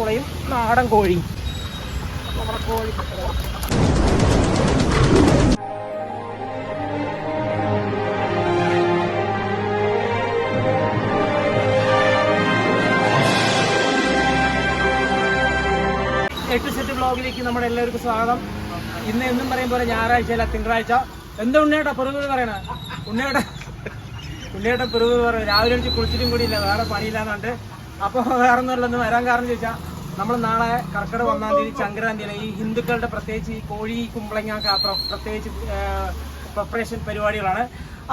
പൂളയും നാടൻ കോഴിയും. നമ്മുടെ കോഴി എട്ട് സെറ്റ് ബ്ലോഗിലേക്ക് നമ്മുടെ എല്ലാവർക്കും സ്വാഗതം. ഇന്ന് എന്നും പറയും പോലെ ഞായറാഴ്ച അല്ല തിങ്കളാഴ്ച. എന്താ ഉണ്ണിയേട്ടാ പെറുകൾ പറയണ? ഉണ്ണിയേട്ട ഉണ്ണിയേട്ടൻ പെറുകൾ പറയണ. രാവിലെ കുളിച്ചിട്ടും കൂടി ഇല്ല വേറെ പണിയില്ലാന്നുണ്ട് അപ്പോൾ വേറെ ഒന്നുമില്ലെന്ന് വരാൻ കാരണം ചോദിച്ചാൽ നമ്മൾ നാളെ കർക്കിടക ഒന്നാം തീയതി സംക്രാന്തിയിലെ ഈ ഹിന്ദുക്കളുടെ പ്രത്യേകിച്ച് ഈ കോഴി കുമ്പളങ്ങ പ്രത്യേകിച്ച് പ്രിപ്പറേഷൻ പരിപാടികളാണ്.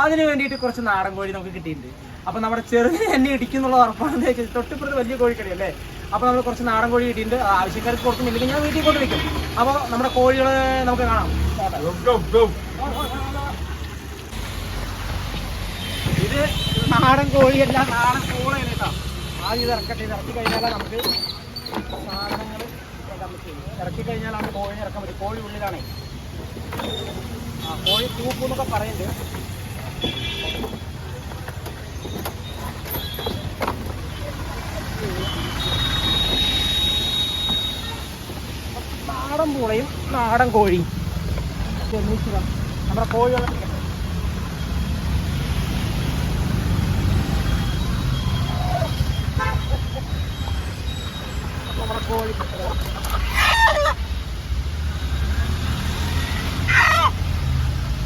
അതിന് വേണ്ടിയിട്ട് കുറച്ച് നാടൻ കോഴി നമുക്ക് കിട്ടിയിട്ടുണ്ട്. അപ്പോൾ നമ്മുടെ ചെറുതിന് എന്നെ ഇടിക്കുന്നുള്ള ഉറപ്പാണെന്ന് വെച്ചാൽ തൊട്ടിപ്പുറത്ത് വലിയ കോഴിക്കടി അല്ലേ? അപ്പോൾ നമ്മൾ കുറച്ച് നാടൻ കോഴി കിട്ടിയിട്ടുണ്ട്. ആവശ്യക്കാർക്ക് കൊടുക്കുന്നില്ലെങ്കിൽ ഞാൻ വീട്ടിൽ കൊണ്ട് വയ്ക്കും അപ്പോൾ നമ്മുടെ കോഴികളെ നമുക്ക് കാണാം. ഇത് നാടൻ കോഴിയല്ല നാടൻ കേട്ടോ. ആദ്യം ഇറക്കട്ടെ ഇറക്കി കഴിഞ്ഞാൽ നമുക്ക് സാധനങ്ങൾ ഇറക്കാൻ പറ്റും ഇറക്കി കഴിഞ്ഞാലാണ് കോഴിനെ ഇറക്കാൻ പറ്റും കോഴി ഉള്ളിലാണേ ആ കോഴി തൂപ്പ് എന്നൊക്കെ പറയുന്നുണ്ട് നാടൻ പൂളയും നാടൻ കോഴിയും. നമ്മുടെ കോഴി നമ്മുടെ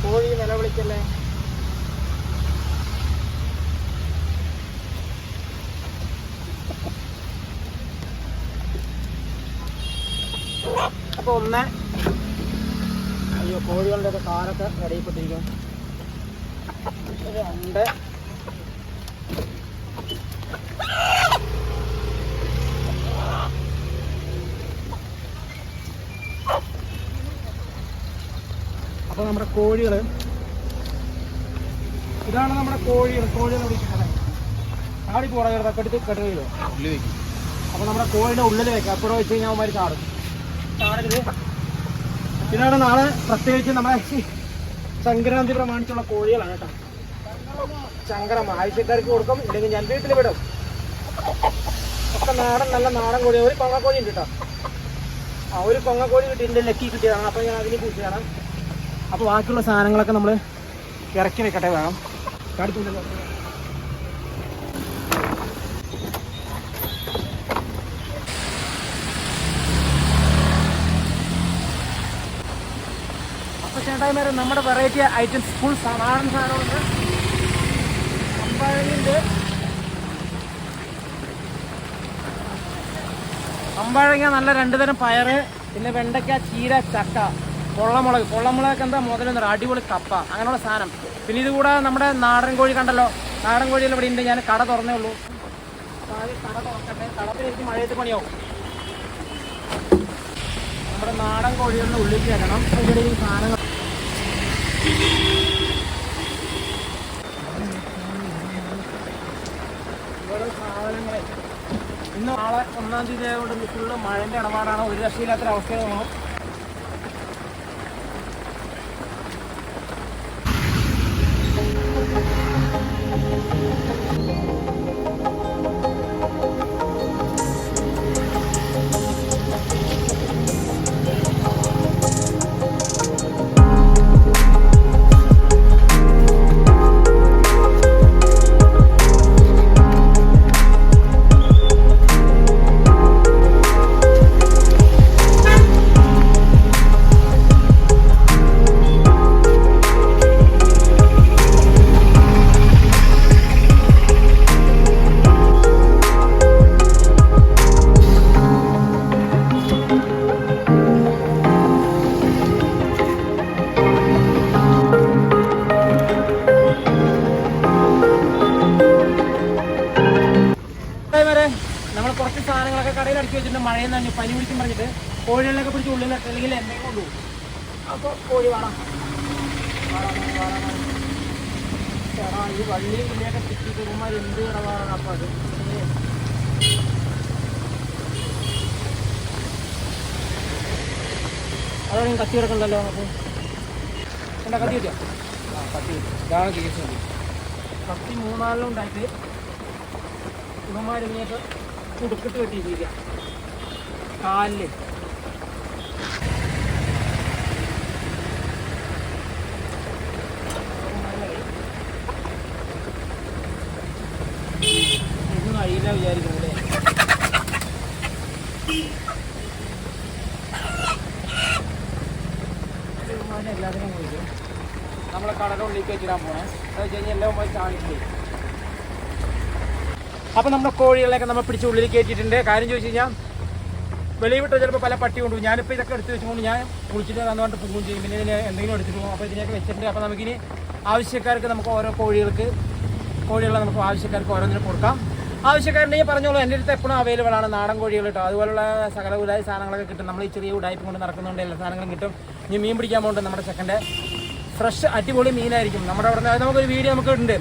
കോഴി നിലവിളിക്കല്ലേ അപ്പൊ ഒന്ന് അയ്യോ കോഴികളുടെ ഒക്കെ കാലൊക്കെ റെഡിപ്പെട്ടിരിക്കും രണ്ട് നമ്മുടെ കോഴികൾ ഇതാണ് നമ്മുടെ കോഴികൾ കോഴികൾ വിളിക്കുന്നത് ചാടി പോറ തക്കെടുത്ത് കെട്ടുകയിലോ അപ്പോൾ നമ്മുടെ കോഴിയുടെ ഉള്ളിൽ വെക്കാം. എപ്പോഴും വെച്ച് കഴിഞ്ഞാൽ അവന്മാർ ചാടും. ചാടരുത്. ഇതാണ് നാളെ പ്രത്യേകിച്ച് നമ്മുടെ സംക്രാന്തി പ്രമാണിച്ചുള്ള കോഴികളാണ് കേട്ടോ. ചങ്കരം ആഴ്ചക്കാർക്ക് കൊടുക്കും ഇല്ലെങ്കിൽ ഞാൻ വീട്ടിൽ വിടും. ഒക്കെ നാടൻ നല്ല നാടൻ കോഴി ഒരു കൊങ്ങക്കോഴി ഉണ്ട് കേട്ടോ. ആ ഒരു കൊങ്ങക്കോഴി കിട്ടിയിട്ടുണ്ട് ലക്കി കിട്ടിയതാണ്. അപ്പോൾ ഞാൻ അതിനെ കുറിച്ചാണ് അപ്പോൾ ബാക്കിയുള്ള സാധനങ്ങളൊക്കെ നമ്മൾ ഇറക്കി വെക്കട്ടെ വേണം അപ്പൊ അപ്പോൾ ചേട്ടായിമാരെ നമ്മുടെ വെറൈറ്റി ഐറ്റംസ് ഫുൾ നാടൻ സാധനമുണ്ട്. അമ്പാഴങ്ങുണ്ട് അമ്പാഴങ്ങ നല്ല രണ്ട് തരം പയറ് പിന്നെ വെണ്ടയ്ക്ക ചീര ചക്ക. പൊള്ളമുളക്. പൊള്ളമുളകൊക്കെ എന്താ മുതലെന്ന് പറയുക അടിപൊളി കപ്പ. അങ്ങനെയുള്ള സാധനം. പിന്നെ ഇത് കൂടാതെ നമ്മുടെ നാടൻ കോഴി കണ്ടല്ലോ. നാടൻ കോഴിയിൽ ഇവിടെ ഉണ്ട്. ഞാൻ കട തുറന്നേ ഉള്ളൂ. കട തുറക്കട്ടെ. കടപ്പിൽ എനിക്ക് മഴയത്ത് പണിയാവും. നമ്മുടെ നാടൻ കോഴികളിൽ ഉള്ളിൽ കയറ്റണം ഇവിടെ ഈ സാധനങ്ങൾ സാധനങ്ങളെ. ഇന്ന് നാളെ ഒന്നാം തീയതി ആയതുകൊണ്ട് ഫുള്ള് മഴന്റെ ഇടപാടാണ്. ഒരു രക്ഷയില്ലാത്തൊരു കുറച്ച് സാധനങ്ങളൊക്കെ കടയിൽ അടിച്ചു വെച്ചിട്ടുണ്ട്. മഴയിൽ തന്നെ പനി പിടിച്ചും പറഞ്ഞിട്ട് കോഴികളിലൊക്കെ പിടിച്ച് ഉള്ളിൽ അല്ലെങ്കിൽ എന്തെങ്കിലും കൊണ്ടുപോകും. അപ്പോൾ കോഴി വേണം ചേട്ടാ ഈ വള്ളിയും പുള്ളിയൊക്കെ കുറുമാർ എന്ത് ഇടപാടാണ്? അപ്പം അത് അതാണ് കത്തി കിടക്കണ്ടല്ലോ നമുക്ക്. എന്താ കത്തി കിട്ടിയോ? കത്തി ഇതാണ് കേസ്. കത്തി മൂന്നാലിലും ഉണ്ടായിട്ട് ഇങ്ങോട്ട് കുടുക്കിട്ട് കെട്ടിയിരിക്കുക കാലിൽ. എല്ലാത്തിനും നമ്മളെ കടലുള്ളിലേക്ക് വെച്ചിടാൻ പോണേ. അത് വെച്ച് കഴിഞ്ഞാൽ എല്ലാം പോയി ചാടിപ്പോയി അപ്പോൾ നമ്മുടെ കോഴികളെയൊക്കെ നമ്മൾ പിടിച്ച് ഉള്ളിൽ കയറ്റിയിട്ടുണ്ട്. കാര്യം ചോദിച്ചു കഴിഞ്ഞാൽ വെളിയിൽ വിട്ട് ചിലപ്പോൾ പല പട്ടി കൊണ്ടുപോകും ഞാനിപ്പോൾ ഇതൊക്കെ എടുത്ത് വെച്ചുകൊണ്ട് ഞാൻ കുളിച്ചിട്ട് നന്നായിട്ട് പോകുകയും ചെയ്യും. പിന്നെ ഇതിന് എന്തെങ്കിലും എടുത്തിട്ട് പോകും. അപ്പോൾ ഇതിനെയൊക്കെ വെച്ചിട്ടുണ്ട്. അപ്പോൾ നമുക്കിനി ആവശ്യക്കാർക്ക് നമുക്ക് ഓരോ കോഴികൾക്ക് കോഴികളെ നമുക്ക് ആവശ്യക്കാർക്ക് ഓരോന്നിനും കൊടുക്കാം. ആവശ്യക്കാരുണ്ടെങ്കിൽ പറഞ്ഞോളൂ എന്റെ അടുത്ത് എപ്പോഴും അവൈലബിൾ ആണ് നാടൻ കോഴികൾ കേട്ടോ. അതുപോലുള്ള സകല സാധനങ്ങളൊക്കെ കിട്ടും. നമ്മൾ ഈ ചെറിയ ഉടായ്പ കൊണ്ട് നടക്കുന്നുണ്ട് എല്ലാ സാധനങ്ങളും കിട്ടും. ഇനി മീൻ പിടിക്കാൻ പോകുന്നുണ്ട് നമ്മുടെ സെക്കൻഡ് ഫ്രഷ് അടിപൊളി മീനായിരിക്കും. നമ്മുടെ അവിടെ നമുക്കൊരു വീഡിയോ നമുക്ക് ഉണ്ട്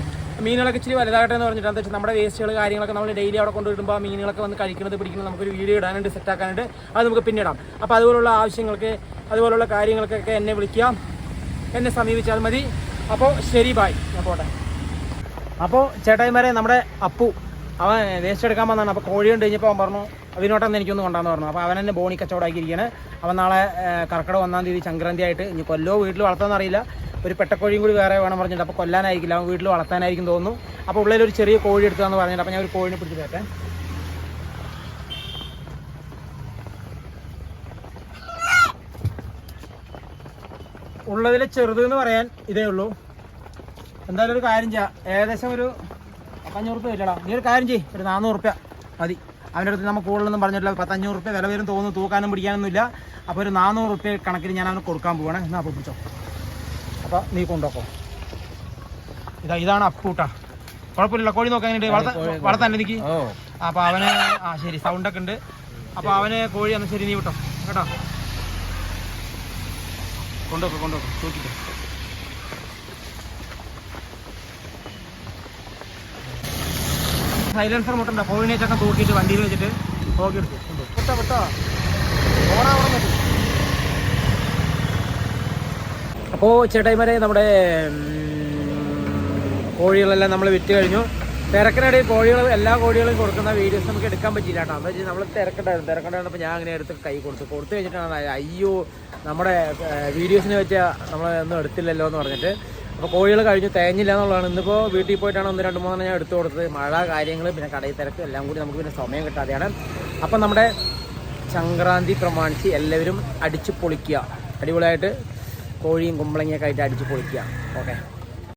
മീനുകളൊക്കെ ഇച്ചിരി വലുതാകട്ടെ എന്ന് പറഞ്ഞിട്ട് എന്താ നമ്മുടെ വേസ്റ്റുകൾ കാര്യങ്ങളൊക്കെ നമ്മൾ ഡെയിലി അവിടെ കൊണ്ടുവരുമ്പോൾ ആ മീനുകളൊക്കെ വന്ന് കഴിക്കുന്നത് പിടിക്കുന്നത് നമുക്കൊരു വീഡിയോ ഇടാനുണ്ട് സെറ്റ് ആക്കാനുണ്ട്. അത് നമുക്ക് പിന്നിടാം അപ്പോൾ അതുപോലുള്ള ആവശ്യങ്ങൾക്ക് അതുപോലുള്ള കാര്യങ്ങൾക്കൊക്കെ എന്നെ വിളിക്കാം. എന്നെ സമീപിച്ചാൽ മതി. അപ്പോൾ ശരി ബായ് ഞാൻ പോട്ടെ. അപ്പോൾ ചേട്ടായിമാരെ നമ്മുടെ അപ്പു അവൻ വേസ്റ്റ് എടുക്കാൻ വന്നാണ്. അപ്പോൾ കോഴി കൊണ്ട് കഴിഞ്ഞപ്പോൾ അവൻ പറഞ്ഞു അതിനോട്ടൊന്ന് എനിക്കൊന്ന് കൊണ്ടാന്ന് പറഞ്ഞു അപ്പോൾ അവൻ എന്നെ ബോണി കച്ചവടമാക്കിയിരിക്കുകയാണ് അവൻ നാളെ കർക്കിടക ഒന്നാം തീയതി സംക്രാന്തി ആയിട്ട് ഇനി കൊല്ലോ വീട്ടിൽ വളർത്താൻ അറിയില്ല. ഒരു പെട്ടക്കോഴിയും കൂടി വേറെ വേണം പറഞ്ഞിട്ട്. അപ്പോൾ കൊല്ലാനായിരിക്കില്ല. അവൻ വീട്ടിൽ വളർത്താനായിരിക്കും തോന്നുന്നു. അപ്പോൾ ഉള്ളിൽ ഒരു ചെറിയ കോഴി എടുത്താന്ന് പറഞ്ഞിട്ട് അപ്പോൾ ഞാൻ ഒരു കോഴിനെ പിടിച്ച് തരട്ടെ ഉള്ളതിലെ ചെറുത് എന്ന് പറയാൻ ഇതേ ഉള്ളൂ. എന്തായാലും ഒരു കാര്യം ചെയ്യാം. ഏകദേശം ഒരു പത്തഞ്ഞൂറ് റുപ്യ വരില്ലടാ നീ ഒരു കാര്യം ചെയ്യ്. ഒരു നാനൂറ് റുപ്യ മതി. അവന്റെ അടുത്ത് നമുക്ക് കൂടുതലൊന്നും പറഞ്ഞിട്ടില്ല. പത്തഞ്ഞൂറ് റുപ്യ വില വരും തോന്നുന്നു. തൂക്കാനും പിടിക്കാനൊന്നുമില്ല. അപ്പോൾ ഒരു നാനൂറ് റുപ്യ കണക്കിന് ഞാൻ അവന് കൊടുക്കാൻ പോവാണ്. എന്നാൽ അപ്പോൾ പിടിച്ചോ. അപ്പോൾ നീ കൊണ്ടുപോക്കോ. ഇതാ ഇതാണ് അപ്പൂട്ട. കുഴപ്പമില്ല കോഴി നോക്കാൻ വളർത്താൻ വളർത്താൻ എനിക്ക് അപ്പൊ അവന് ആ ശരി സൗണ്ട് ഒക്കെ ഉണ്ട്. അപ്പൊ അവന് കോഴി എന്നാൽ ശരി നീ വിട്ടോ. കേട്ടോ? കൊണ്ടുപോക്കോ കൊണ്ടുപോക്കോ. തൂക്കിട്ടോ സൈലൻസർ മുട്ടണ്ട കോഴിനെ ചക്കം തൂക്കിയിട്ട് വണ്ടിയിൽ വെച്ചിട്ട് നോക്കി എടുത്തു വിട്ടോ വിട്ടോ. ഓടാ ഓടാൻ പറ്റും. അപ്പോൾ ചേട്ടായിമാരെ നമ്മുടെ കോഴികളെല്ലാം നമ്മൾ വിറ്റ് കഴിഞ്ഞു. തിരക്കിനിടയിൽ കോഴികൾ എല്ലാ കോഴികളും കൊടുക്കുന്ന വീഡിയോസ് നമുക്ക് എടുക്കാൻ പറ്റില്ല കേട്ടോ. എന്താ വെച്ചാൽ നമ്മൾ തിരക്കുണ്ടായിരുന്നു. തിരക്കുണ്ടായിരുന്നപ്പോൾ ഞാൻ അങ്ങനെ എടുത്ത് കൈ കൊടുത്തു. കൊടുത്തു കഴിഞ്ഞിട്ടാണ് അയ്യോ നമ്മുടെ വീഡിയോസിനെ നമ്മൾ ഒന്നും എടുത്തില്ലല്ലോ എന്ന് പറഞ്ഞിട്ട്. അപ്പോൾ കോഴികൾ കഴിഞ്ഞു. തേഞ്ഞില്ല എന്നുള്ളതാണ്. ഇന്നിപ്പോൾ വീട്ടിൽ പോയിട്ടാണ് ഒന്ന് രണ്ട് മൂന്നെണ്ണം ഞാൻ എടുത്തു കൊടുത്തത്. മഴ കാര്യങ്ങൾ പിന്നെ കടയിൽ തിരക്ക് എല്ലാം കൂടി നമുക്ക് പിന്നെ സമയം കിട്ടാതെയാണ്. അപ്പം നമ്മുടെ സംക്രാന്തി പ്രമാണിച്ച് എല്ലാവരും അടിച്ച് പൊളിക്കുക. അടിപൊളിയായിട്ട് കോഴിയും കുമ്പളങ്ങിയൊക്കെ ആയിട്ട് അടിച്ച് പൊളിക്കുക. ഓക്കെ.